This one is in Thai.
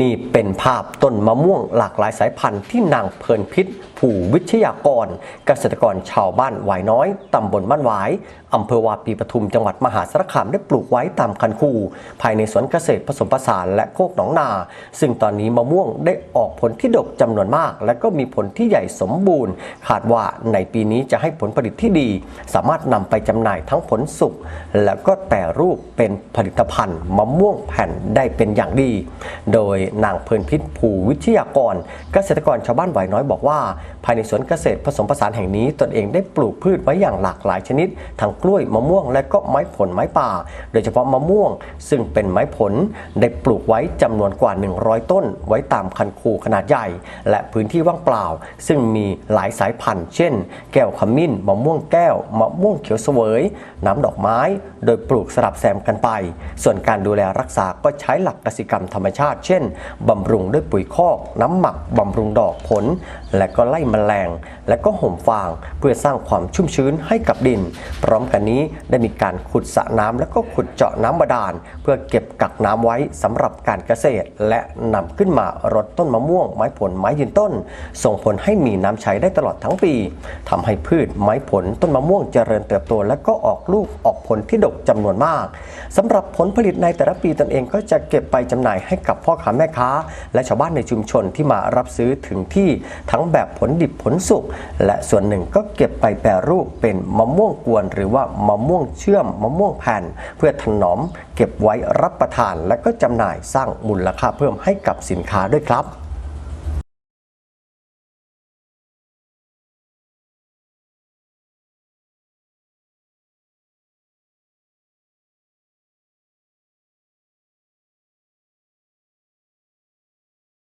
นี่เป็นภาพต้นมะม่วงหลากหลายสายพันธุ์ที่นางเพลินพิษ ผู้วิทยากร เกษตรกรชาวบ้านหวายน้อย ตำบลบ้านหวาย อำเภอวาปีปทุมจังหวัดมหาสารคามได้ปลูกไว้ตามคันคู ภายในสวนเกษตรผสมผสานและโคกหนองนา ซึ่งตอนนี้มะม่วงได้ออกผลที่ดกจำนวนมาก และก็มีผลที่ใหญ่สมบูรณ์ คาดว่าในปีนี้จะให้ผลผลิตที่ดี สามารถนำไปจำหน่ายทั้งผลสุกแล้วก็แต่รูปเป็นผลิตภัณฑ์มะม่วงแผ่นได้เป็นอย่างดี โดยนางเพลินพิษภูวิทยากร เกษตรกรชาวบ้านไหวน้อยบอกว่า ภายในสวนเกษตรผสมผสานแห่งนี้ตนเองได้ปลูกพืชไว้อย่างหลากหลายชนิด ทั้งกล้วยมะม่วงและก็ไม้ผลไม้ป่า โดยเฉพาะมะม่วง ซึ่งเป็นไม้ผลได้ปลูกไว้จำนวนกว่า 100 ต้น ไว้ตามคันคูขนาดใหญ่ และพื้นที่ว่างเปล่า ซึ่งมีหลายสายพันธุ์ เช่น แก้วขมิ้นมะม่วงแก้วมะม่วงเขียวเสวย น้ำดอกไม้ โดยปลูกสลับแซมกันไป ส่วนการดูแลรักษาก็ใช้หลักกสิกรรมธรรมชาติ เช่นบำรุงด้วยปุ๋ยคอก น้ำหมักบำรุงดอกผล และก็ไล่แมลงและก็ห่มฟางเพื่อสร้างความชุ่มชื้นให้กับดิน พร้อมกันนี้ได้มีการขุดสระน้ำและก็ขุดเจาะน้ำบาดาล เพื่อเก็บกักน้ำไว้สำหรับการเกษตร และนำขึ้นมารดต้นมะม่วง ไม้ผลไม้ยืนต้น ส่งผลให้มีน้ำใช้ได้ตลอดทั้งปีทำให้พืชไม้ผลต้นมะม่วงเจริญเติบโตและก็ออกลูกออกผลที่ดกจำนวนมากสำหรับผลผลิตในแต่ละปีตนเองก็จะเก็บไปจำหน่ายให้กับพ่อค้าแม่ค้า และชาวบ้านในชุมชนที่มารับซื้อถึงที่ทั้งแบบผลดิบผลสุกและส่วนหนึ่งก็เก็บไปแปรรูปเป็นมะม่วงกวน หรือว่ามะม่วงเชื่อมมะม่วงแผ่น เพื่อถนอม เก็บไว้รับประทาน และก็จำหน่ายสร้างมูลค่าเพิ่มให้กับสินค้าด้วยครับ